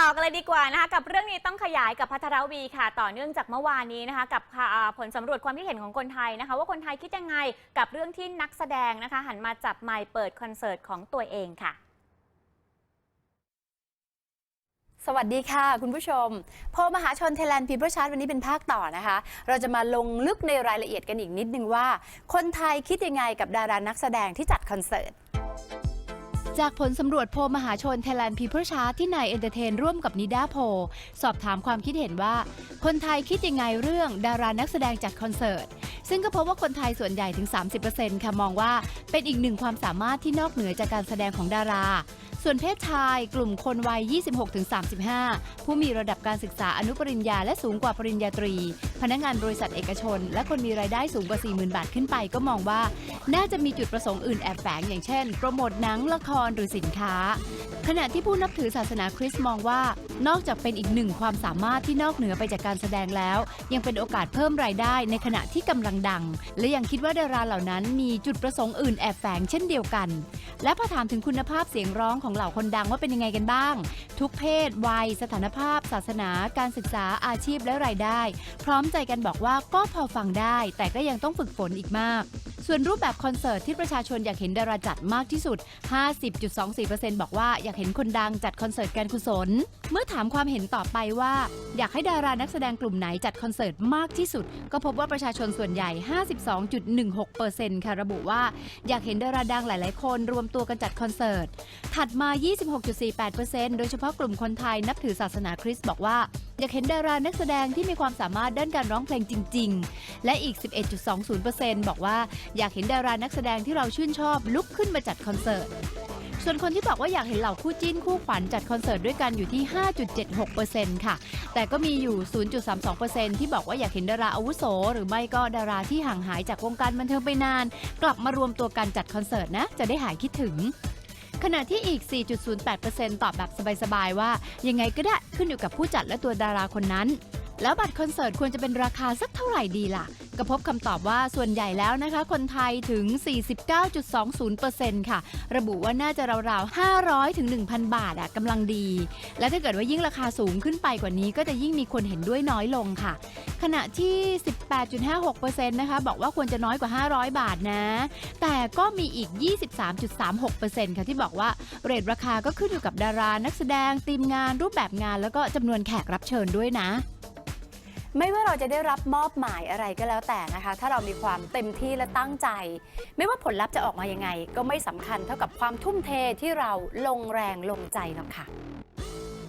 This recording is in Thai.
ต่อกันเลยดีกว่านะคะกับเรื่องนี้ต้องขยายกับพัทรวีค่ะ ต่อเนื่องจากเมื่อวานนี้นะคะ กับผลสำรวจความคิดเห็นของคนไทยนะคะ ว่าคนไทยคิดยังไงกับเรื่องที่นักแสดงนะคะ หันมาจับไมค์เปิดคอนเสิร์ตของตัวเองค่ะ สวัสดีค่ะ คุณผู้ชมโพลมหาชนไทยแลนด์พีเ l อร์ชาร์ตวันนี้เป็นภาคต่อนะคะ เราจะมาลงลึกในรายละเอียดกันอีกนิดนึงว่า คนไทยคิดยังไงกับดารานักแสดงที่จัดคอนเสิร์ต จากผลสำรวจโพลมหาชน Thailand People Chart ที่นายเอนเตอร์เทนร่วมกับนิด้าโพลสอบถามความคิดเห็นว่า คนไทยคิดยังไงเรื่องดารานักแสดงจัดคอนเสิร์ต ซึ่งก็พบว่าคนไทยส่วนใหญ่ถึง 30%ค่ะมองว่าเป็นอีกหนึ่งความสามารถที่นอกเหนือจากการแสดงของดารา ส่วนเพศชายกลุ่มคนวัย 26-35 ผู้มีระดับการศึกษาอนุปริญญาและสูงกว่าปริญญาตรี พนักงานบริษัทเอกชน และคนมีรายได้สูงกว่า 40,000 บาทขึ้นไปก็มองว่า น่าจะมีจุดประสงค์อื่นแอบแฝงอย่างเช่น โปรโมทหนังละครหรือสินค้า ขณะที่ผู้นับถือศาสนาคริสต์มองว่า นอกจากเป็นอีกหนึ่งความสามารถที่นอกเหนือไปจากการแสดงแล้ว ยังเป็นโอกาสเพิ่มรายได้ในขณะที่กำลังดัง และยังคิดว่าดาราเหล่านั้นมีจุดประสงค์อื่นแอบแฝงเช่นเดียวกัน และพอถามถึงคุณภาพเสียงร้องของเหล่าคนดังว่าเป็นยังไงกันบ้าง ทุกเพศ วัย สถานภาพ ศาสนา การศึกษาอาชีพและรายได้ พร้อมใจกันบอกว่าก็พอฟังได้ แต่ก็ยังต้องฝึกฝนอีกมาก ส่วนรูปแบบคอนเสิร์ตที่ประชาชนอยากเห็นดาราจัดมากที่สุด 50.24%บอกว่าอยากเห็นคนดังจัดคอนเสิร์ตการกุศล เมื่อถามความเห็นต่อไปว่า อยากให้ดารานักแสดงกลุ่มไหนจัดคอนเสิร์ตมากที่สุด ก็พบว่าประชาชนส่วนใหญ่ 52.16%ค่ะระบุว่าอยากเห็นดาราดังหลาย ๆ คนรวมตัวกันจัดคอนเสิร์ต ถัดมา 26.48%โดยเฉพาะกลุ่มคนไทยนับถือศาสนาคริสต์บอกว่า อยากเห็นดารานักแสดงที่มีความสามารถด้านการร้องเพลงจริง ๆ และอีก 11.20%บอกว่าอยากเห็นดารานักแสดงที่เราชื่นชอบลุกขึ้นมาจัดคอนเสิร์ต ส่วนคนที่บอกว่าอยากเห็นเหล่าคู่จิ้นคู่ขวัญจัดคอนเสิร์ตด้วยกันอยู่ที่ 5.76%ค่ะ แต่ก็มีอยู่ 0.32%ที่บอกว่าอยากเห็นดาราอาวุโส หรือไม่ก็ดาราที่ห่างหายจากวงการบันเทิงไปนาน กลับมารวมตัวกันจัดคอนเสิร์ตนะจะได้หายคิดถึง ขณะที่อีก 4.08%ตอบแบบสบายๆ ว่า ยังไงก็ได้ขึ้นอยู่กับผู้จัดและตัวดาราคนนั้น แล้วบัตรคอนเสิร์ตควรจะเป็นราคาสักเท่าไหร่ดีล่ะ ก็พบคำตอบว่าส่วนใหญ่แล้วนะคะ คนไทยถึง 49.20%ค่ะ ระบุว่าน่าจะราวๆ 500ถึง1,000 บาทอะกำลังดี และถ้าเกิดว่ายิ่งราคาสูงขึ้นไปกว่านี้ ก็จะยิ่งมีคนเห็นด้วยน้อยลงค่ะ ขณะที่ 18.56%นะคะ บอกว่าควรจะน้อยกว่า 500 บาทนะ แต่ก็มีอีก 23.36%ค่ะที่บอกว่าเรทราคาก็ขึ้นอยู่กับดารานักแสดงทีมงานรูปแบบงาน แล้วก็จำนวนแขกรับเชิญด้วยนะ ไม่ว่าเราจะได้รับมอบหมายอะไรก็แล้วแต่นะคะ ถ้าเรามีความเต็มที่และตั้งใจ ไม่ว่าผลลัพธ์จะออกมายังไง ก็ไม่สำคัญเท่ากับความทุ่มเทที่เราลงแรงลงใจหรอกค่ะ